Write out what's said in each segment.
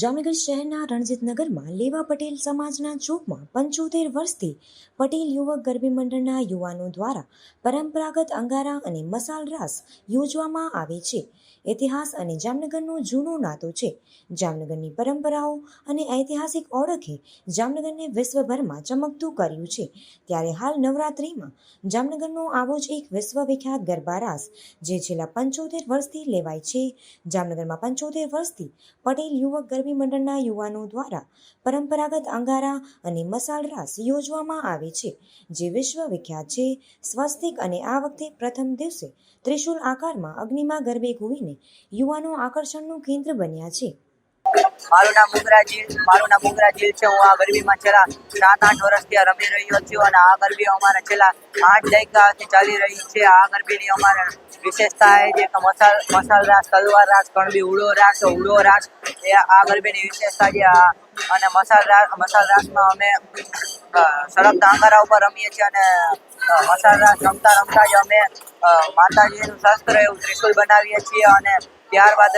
જામનગર શહેરના રણજીતનગરમાં લેવા પટેલ સમાજના ચોકમાં પંચોતેર વર્ષથી પટેલ યુવક ગરબી મંડળના યુવાનો દ્વારા પરંપરાગત અંગારા અને મસાલ રાસ યોજવામાં આવે છે. ઇતિહાસ અને જામનગરનો જૂનો નાતો છે. જામનગરની પરંપરાઓ અને ઐતિહાસિક ઓળખે જામનગરને વિશ્વભરમાં ચમકતું કર્યું છે. ત્યારે હાલ નવરાત્રિમાં જામનગરનો આવો જ એક વિશ્વવિખ્યાત ગરબા રાસ, જે છેલ્લા પંચોતેર વર્ષથી લેવાય છે. જામનગરમાં પંચોતેર વર્ષથી પટેલ યુવક ગરબી મંડળના યુવાનો દ્વારા પરંપરાગત અંગારા અને મસાલ રાસ યોજવામાં આવે છે, જે વિશ્વવિખ્યાત છે. સ્વસ્તિક અને આ વખતે પ્રથમ દિવસે ત્રિશુલ આકારમાં અગ્નિમાં ગરબે ઘૂવીને યુવાનો આકર્ષણનું કેન્દ્ર બન્યા છે. મારું નામ મુગરા જીલ, મારું નામ મુગરા જીલ છે. હું આ ગરબીમાં છેલ્લા સાત આઠ વર્ષથી રમી રહ્યો છું અને આ ગરબી અમારે છેલ્લા આઠ દાયકાથી ચાલી રહી છે. આ ગરબીની અમારે વિશેષતા એ છે કે મસાલ મસાલ રાસ, તલવાર રાસ, કણબી, ઉડો રાસ ઉડો રાસ એ આ ગરબીની વિશેષતા છે અને મસાલ રાસ મસાલ રાસમાં અમે સડક સળગતા ઉપર રમીએ છીએ અને મસાલ રાસ રમતા રમતા જ અમે માતાજીનું શસ્ત્ર એવું ત્રિશુલ બનાવીએ છીએ અને ત્યારબાદ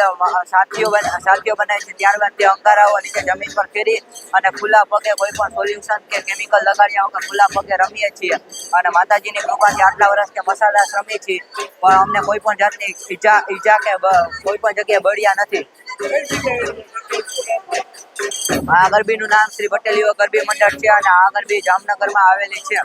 સાથીઓ સાથીઓ બનાવે છે. ત્યારબાદ તે અંગારાઓ નીચે જમીન પર ફેરી અને ખુલ્લા પગે કોઈ પણ સોલ્યુશન કે કેમિકલ લગાડ્યા વગર ખુલ્લા પગે રમીએ છીએ. અને માતાજીની કૃપાથી આટલા વર્ષથી મસાલા રમીએ છીએ. પણ અમને કોઈ પણ જાતની ઈજા ઈજા કે કોઈ પણ જગ્યાએ બળ્યા નથી. આ ગરબીનું નામ શ્રી પટેલ યુવક ગરબી મંડળ છે અને આ ગરબી જામનગરમાં આવેલી છે.